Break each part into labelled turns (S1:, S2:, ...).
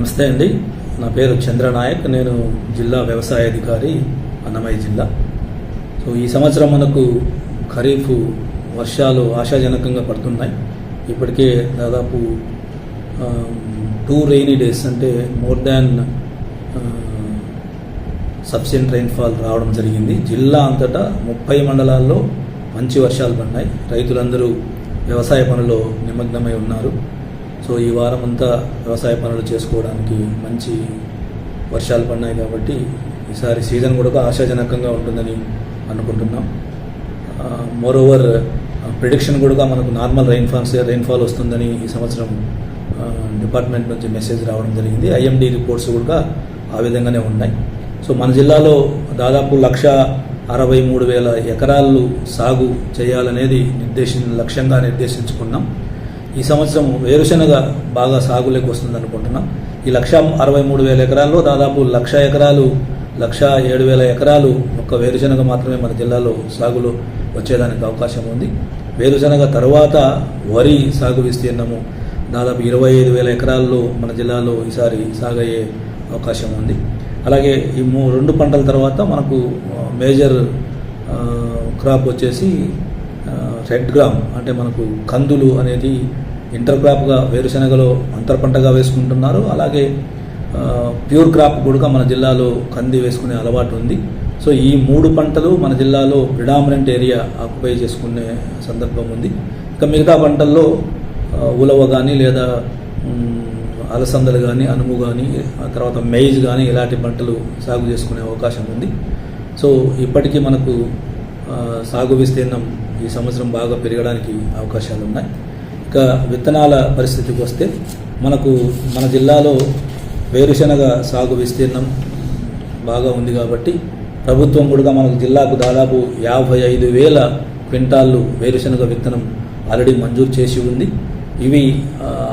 S1: నమస్తే అండి. నా పేరు చంద్రనాయక్. నేను జిల్లా వ్యవసాయ అధికారి అన్నమయ్య జిల్లా. సో ఈ సంవత్సరం మనకు ఖరీఫ్ వర్షాలు ఆశాజనకంగా పడుతున్నాయి. ఇప్పటికే దాదాపు టూ రెయినీ డేస్ అంటే మోర్ దాన్ సఫిషియంట్ రైన్ఫాల్ రావడం జరిగింది. జిల్లా అంతటా ముప్పై మండలాల్లో మంచి వర్షాలు పడినాయి. రైతులందరూ వ్యవసాయ పనుల్లో నిమగ్నమై ఉన్నారు. సో ఈ వారం అంతా వ్యవసాయ పనులు చేసుకోవడానికి మంచి వర్షాలు పడినాయి కాబట్టి ఈసారి సీజన్ కూడా ఆశాజనకంగా ఉంటుందని అనుకుంటున్నాం. మోరోవర్ ప్రిడిక్షన్ కూడా మనకు నార్మల్ రైన్ఫాల్స్ రైన్ఫాల్ వస్తుందని ఈ సంవత్సరం డిపార్ట్మెంట్ నుంచి మెసేజ్ రావడం జరిగింది. ఐఎండి రిపోర్ట్స్ కూడా ఆ విధంగానే ఉన్నాయి. సో మన జిల్లాలో దాదాపు లక్ష అరవై మూడు వేల ఎకరాలు సాగు చేయాలనేది నిర్దేశి లక్ష్యంగా నిర్దేశించుకున్నాం. ఈ సంవత్సరం వేరుశనగ బాగా సాగులోకి వస్తుంది అనుకుంటున్నాం. ఈ లక్ష అరవై మూడు వేల ఎకరాల్లో దాదాపు లక్ష ఎకరాలు లక్ష ఏడు వేల ఎకరాలు ఒక్క వేరుశనగ మాత్రమే మన జిల్లాలో సాగులో వచ్చేదానికి అవకాశం ఉంది. వేరుశనగ తర్వాత వరి సాగు విస్తీర్ణము దాదాపు ఇరవై ఐదు వేల ఎకరాల్లో మన జిల్లాలో ఈసారి సాగయ్యే అవకాశం ఉంది. అలాగే ఈ మూ రెండు పంటల తర్వాత మనకు మేజర్ క్రాప్ వచ్చేసి రెడ్ గ్రామ్ అంటే మనకు కందులు అనేది ఇంటర్ క్రాప్గా వేరుశనగలో అంతర్ పంటగా వేసుకుంటున్నారు. అలాగే ప్యూర్ క్రాప్ కూడా మన జిల్లాలో కంది వేసుకునే అలవాటు ఉంది. సో ఈ మూడు పంటలు మన జిల్లాలో ప్రిడామినెంట్ ఏరియా ఆక్యుపై చేసుకునే సందర్భం ఉంది. ఇక మిగతా పంటల్లో ఉలవ కానీ లేదా అలసందలు కానీ అనుము కానీ తర్వాత మెయిజ్ కానీ ఇలాంటి పంటలు సాగు చేసుకునే అవకాశం ఉంది. సో ఇప్పటికీ మనకు సాగు విస్తీర్ణం ఈ సంవత్సరం బాగా పెరగడానికి అవకాశాలు ఉన్నాయి ఇక విత్తనాల పరిస్థితికి వస్తే మనకు మన జిల్లాలో వేరుశనగ సాగు విస్తీర్ణం బాగా ఉంది కాబట్టి ప్రభుత్వం కూడా మనకు జిల్లాకు దాదాపు యాభై ఐదు వేల క్వింటాళ్ళు వేరుశనగ విత్తనం ఆల్రెడీ మంజూరు చేసి ఉంది. ఇవి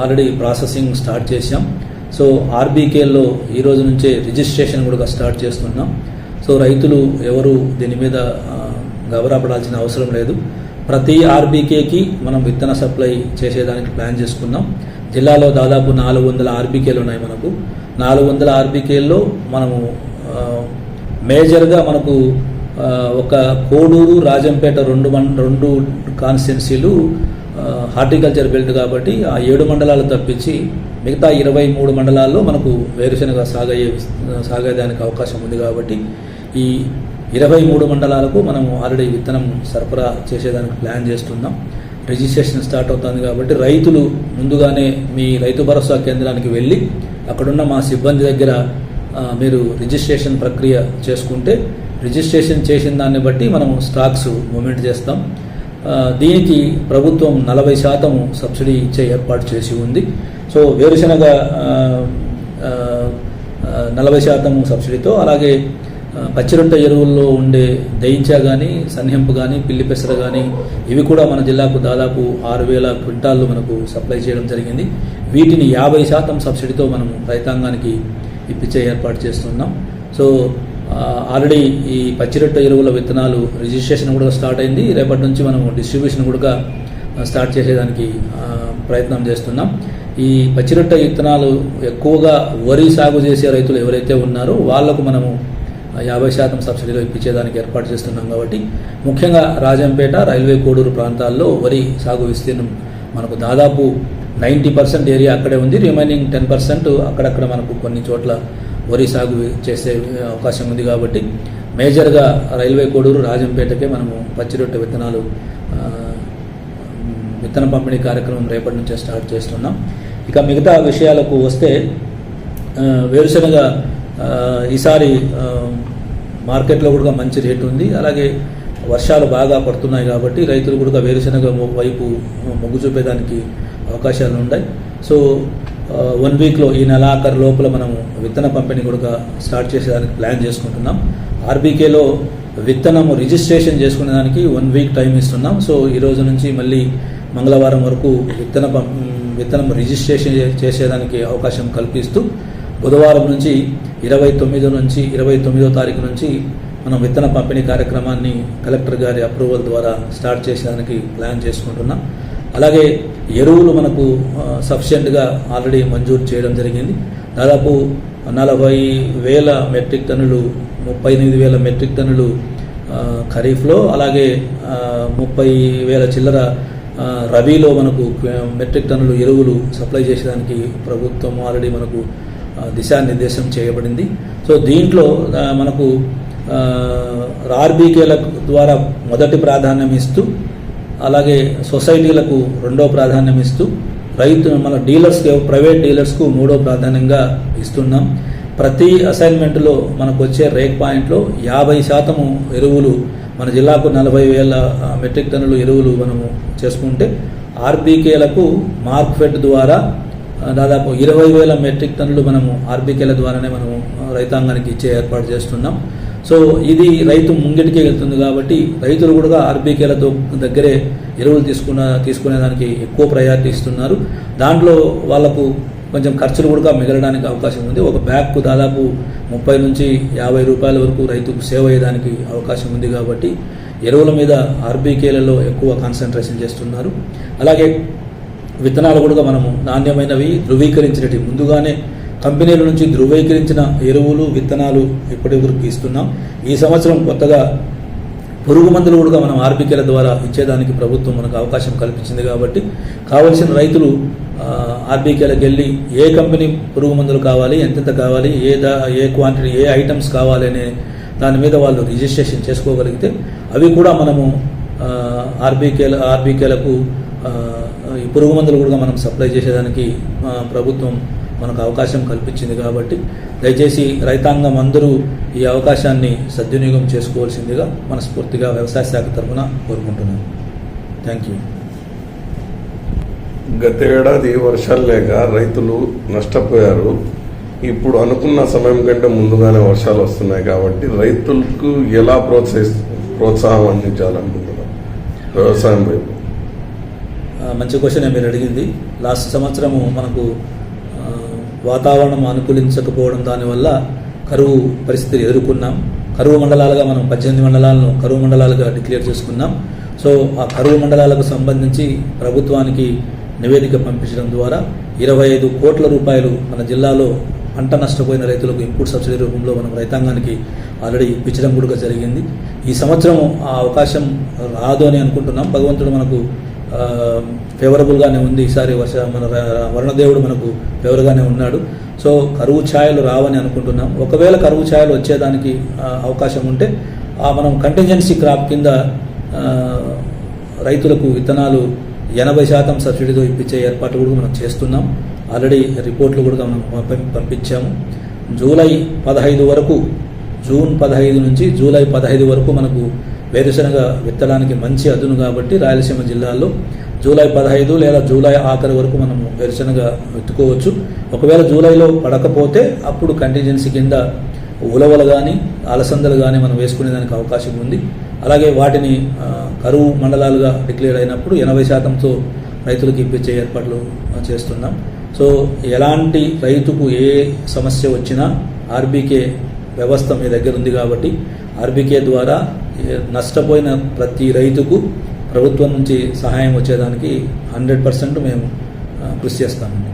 S1: ఆల్రెడీ ప్రాసెసింగ్ స్టార్ట్ చేసాం సో ఆర్బీకేలో ఈ రోజు నుంచే రిజిస్ట్రేషన్ కూడా స్టార్ట్ చేస్తున్నాం. సో రైతులు ఎవరు దీని మీద గబరాపడాల్సిన అవసరం లేదు. ప్రతి ఆర్బీకేకి మనం విత్తన సప్లై చేసేదానికి ప్లాన్ చేసుకున్నాం. జిల్లాలో దాదాపు నాలుగు వందల ఆర్బీకేలు ఉన్నాయి మనకు. నాలుగు వందల ఆర్బీకేల్లో మనము మేజర్గా మనకు ఒక కోడూరు రాజంపేట రెండు మం రెండు కాన్స్టిట్యున్సీలు హార్టికల్చర్ బెల్ట్ కాబట్టి ఆ ఏడు మండలాలు తప్పించి మిగతా ఇరవై మూడు మండలాల్లో మనకు వేరుశనగ సాగయ్యే సాగేదానికి అవకాశం ఉంది కాబట్టి ఈ ఇరవై మూడు మండలాలకు మనం ఆల్రెడీ విత్తనం సరఫరా చేసేదానికి ప్లాన్ చేస్తున్నాం. రిజిస్ట్రేషన్ స్టార్ట్ అవుతుంది కాబట్టి రైతులు ముందుగానే మీ రైతు భరోసా కేంద్రానికి వెళ్ళి అక్కడున్న మా సిబ్బంది దగ్గర మీరు రిజిస్ట్రేషన్ ప్రక్రియ చేసుకుంటే రిజిస్ట్రేషన్ చేసిన దాన్ని బట్టి మనం స్టాక్స్ మూమెంట్ చేస్తాం. దీనికి ప్రభుత్వం నలభై శాతం సబ్సిడీ ఇచ్చే ఏర్పాటు చేసి ఉంది. సో వేరుశనగ నలభై శాతం సబ్సిడీతో అలాగే పచ్చిరొట్ట ఎరువుల్లో ఉండే దయించా కానీ సన్హెంపు కానీ పిల్లి పెసర కానీ ఇవి కూడా మన జిల్లాకు దాదాపు ఆరు వేల క్వింటాళ్ళు మనకు సప్లై చేయడం జరిగింది. వీటిని యాభై శాతం సబ్సిడీతో మనం రైతాంగానికి ఇప్పించే ఏర్పాటు చేస్తున్నాం. సో ఆల్రెడీ ఈ పచ్చిరొట్ట ఎరువుల విత్తనాలు రిజిస్ట్రేషన్ కూడా స్టార్ట్ అయింది. రేపటి నుంచి మనం డిస్ట్రిబ్యూషన్ కూడా స్టార్ట్ చేసేదానికి ప్రయత్నం చేస్తున్నాం. ఈ పచ్చిరొట్ట విత్తనాలు ఎక్కువగా వరి సాగు చేసే రైతులు ఎవరైతే ఉన్నారో వాళ్ళకు మనము యాభై శాతం సబ్సిడీలో ఇప్పించేదానికి ఏర్పాటు చేస్తున్నాం కాబట్టి ముఖ్యంగా రాజంపేట రైల్వే కోడూరు ప్రాంతాల్లో వరి సాగు విస్తీర్ణం మనకు దాదాపు నైంటీ పర్సెంట్ ఏరియా అక్కడే ఉంది. రిమైనింగ్ టెన్ పర్సెంట్ అక్కడక్కడ మనకు కొన్ని చోట్ల వరి సాగు చేసే అవకాశం ఉంది కాబట్టి మేజర్గా రైల్వే కోడూరు రాజంపేటకే మనము పచ్చిరొట్టె విత్తనాలు విత్తన పంపిణీ కార్యక్రమం రేపటి నుంచే స్టార్ట్ చేస్తున్నాం. ఇక మిగతా విషయాలకు వస్తే వేరుశనగ ఈసారి మార్కెట్లో కూడా మంచి రేటు ఉంది. అలాగే వర్షాలు బాగా పడుతున్నాయి కాబట్టి రైతులు కూడా వేరుశనగ వైపు మొగ్గు చూపేదానికి అవకాశాలు ఉన్నాయి. సో వన్ వీక్లో ఈ నెలాఖరు లోపల మనం విత్తన పంపిణీ కూడా స్టార్ట్ చేసేదానికి ప్లాన్ చేసుకుంటున్నాం. ఆర్బీకేలో విత్తనం రిజిస్ట్రేషన్ చేసుకునే దానికి వన్ వీక్ టైం ఇస్తున్నాం. సో ఈ రోజు నుంచి మళ్ళీ మంగళవారం వరకు విత్తన విత్తనం రిజిస్ట్రేషన్ చేసేదానికి అవకాశం కల్పిస్తూ బుధవారం నుంచి ఇరవై తొమ్మిది నుంచి ఇరవై తొమ్మిదో తారీఖు నుంచి మనం విత్తన పంపిణీ కార్యక్రమాన్ని కలెక్టర్ గారి అప్రూవల్ ద్వారా స్టార్ట్ చేసేదానికి ప్లాన్ చేసుకుంటున్నాం. అలాగే ఎరువులు మనకు సఫిషియెంట్గా ఆల్రెడీ మంజూరు చేయడం జరిగింది. దాదాపు నలభై వేల మెట్రిక్ టన్నులు ముప్పై ఎనిమిది వేల మెట్రిక్ టన్నులు ఖరీఫ్లో అలాగే ముప్పై వేల చిల్లర రబీలో మనకు మెట్రిక్ టన్నులు ఎరువులు సప్లై చేసేదానికి ప్రభుత్వం ఆల్రెడీ మనకు దిశానిర్దేశం చేయబడింది. సో దీంట్లో మనకు ఆర్బీకేల ద్వారా మొదటి ప్రాధాన్యం ఇస్తూ అలాగే సొసైటీలకు రెండో ప్రాధాన్యం ఇస్తూ రైతు మన డీలర్స్కి ప్రైవేట్ డీలర్స్కు మూడో ప్రాధాన్యంగా ఇస్తున్నాం. ప్రతి అసైన్మెంట్లో మనకు వచ్చే రేక్ పాయింట్లో యాభై శాతము ఎరువులు మన జిల్లాకు నలభై వేల మెట్రిక్ టన్నులు ఎరువులు మనము చేసుకుంటే ఆర్బీకేలకు మార్క్ఫెడ్ ద్వారా దాదాపు ఇరవై వేల మెట్రిక్ టన్నులు మనము ఆర్బీకేల ద్వారానే మనము రైతాంగానికి ఇచ్చే ఏర్పాటు చేస్తున్నాం. సో ఇది రైతు ముంగిటికే వెళ్తుంది కాబట్టి రైతులు కూడా ఆర్బీకేలతో దగ్గరే ఎరువులు తీసుకున్న తీసుకునేదానికి ఎక్కువ ప్రయారిటీ ఇస్తున్నారు. దాంట్లో వాళ్ళకు కొంచెం ఖర్చులు కూడా మిగలడానికి అవకాశం ఉంది. ఒక బ్యాగ్కు దాదాపు ముప్పై నుంచి యాభై రూపాయల వరకు రైతుకు సేవ్ అయ్యేదానికి అవకాశం ఉంది కాబట్టి ఎరువుల మీద ఆర్బీకేలలో ఎక్కువ కాన్సన్ట్రేషన్ చేస్తున్నారు. అలాగే విత్తనాలు కూడా మనము నాణ్యమైనవి ధృవీకరించినవి ముందుగానే కంపెనీల నుంచి ధృవీకరించిన ఎరువులు విత్తనాలు ఇప్పటి వరకు ఇస్తున్నాం. ఈ సంవత్సరం కొత్తగా పురుగు మందులు కూడా మనం ఆర్బికేల ద్వారా ఇచ్చేదానికి ప్రభుత్వం మనకు అవకాశం కల్పించింది కాబట్టి కావలసిన రైతులు ఆర్బీకేలకు వెళ్ళి ఏ కంపెనీ పురుగు మందులు కావాలి ఎంతెంత కావాలి ఏ దా ఏ క్వాంటిటీ ఏ ఐటమ్స్ కావాలి అనే దాని మీద వాళ్ళు రిజిస్ట్రేషన్ చేసుకోగలిగితే అవి కూడా మనము ఆర్బీకేల ఆర్బీకేలకు ఈ పురుగు మందులు కూడా మనం సప్లై చేసేదానికి ప్రభుత్వం మనకు అవకాశం కల్పించింది కాబట్టి దయచేసి రైతాంగం అందరూ ఈ అవకాశాన్ని సద్వినియోగం చేసుకోవాల్సిందిగా మనస్ఫూర్తిగా వ్యవసాయ శాఖ తరఫున కోరుకుంటున్నాను. థ్యాంక్ యూ
S2: గతేడాది వర్షాలు లేక రైతులు నష్టపోయారు. ఇప్పుడు అనుకున్న సమయం కంటే ముందుగానే వర్షాలు వస్తున్నాయి కాబట్టి రైతులకు ఎలా ప్రోత్సహి ప్రోత్సాహం అందించాలనుకుంటున్నాం వ్యవసాయం వైపు.
S1: మంచి క్వశ్చన్ మీరు అడిగింది. లాస్ట్ సంవత్సరము మనకు వాతావరణం అనుకూలించకపోవడం దానివల్ల కరువు పరిస్థితి ఎదుర్కొన్నాం. కరువు మండలాలుగా మనం పద్దెనిమిది మండలాలను కరువు మండలాలుగా డిక్లేర్ చేసుకున్నాం. సో ఆ కరువు మండలాలకు సంబంధించి ప్రభుత్వానికి నివేదిక పంపించడం ద్వారా ఇరవై ఐదు కోట్ల రూపాయలు మన జిల్లాలో పంట నష్టపోయిన రైతులకు ఇంపుట్ సబ్సిడీ రూపంలో మనం రైతాంగానికి ఆల్రెడీ ఇప్పించడం కూడా జరిగింది. ఈ సంవత్సరం ఆ అవకాశం రాదు అని అనుకుంటున్నాం. భగవంతుడు మనకు ఫేవరబుల్గానే ఉంది. ఈసారి వర్ష మన వరుణదేవుడు మనకు ఫేవర్గానే ఉన్నాడు. సో కరువు ఛాయలు రావని అనుకుంటున్నాం. ఒకవేళ కరువు ఛాయలు వచ్చేదానికి అవకాశం ఉంటే ఆ మనం కంటింజెన్సీ క్రాప్ కింద రైతులకు విత్తనాలు ఎనభై శాతం సబ్సిడీతో ఇప్పించే ఏర్పాట్లు కూడా మనం చేస్తున్నాం. ఆల్రెడీ రిపోర్ట్లు కూడా మనం పంపించాము. జూలై పదహైదు వరకు జూన్ పదహైదు నుంచి జూలై పదహైదు వరకు మనకు వేరుశనగ విత్తడానికి మంచి అదును కాబట్టి రాయలసీమ జిల్లాలో జూలై పదహైదు లేదా జూలై ఆఖరి వరకు మనము వేరుశనగ విత్తుకోవచ్చు. ఒకవేళ జూలైలో పడకపోతే అప్పుడు కంటిజెన్సీ కింద ఉలవలు కానీ అలసందలు కానీ మనం వేసుకునే దానికి అవకాశం ఉంది. అలాగే వాటిని కరువు మండలాలుగా డిక్లేర్ అయినప్పుడు ఎనభై శాతంతో రైతులకు ఇప్పించే ఏర్పాట్లు చేస్తున్నాం. సో ఎలాంటి రైతుకు ఏ సమస్య వచ్చినా ఆర్బీకే వ్యవస్థ మీ దగ్గర ఉంది కాబట్టి ఆర్బీకే ద్వారా నష్టపోయిన ప్రతి రైతుకు ప్రభుత్వం నుంచి సహాయం వచ్చేదానికి హండ్రెడ్ పర్సెంట్ మేము కృషి చేస్తామండి.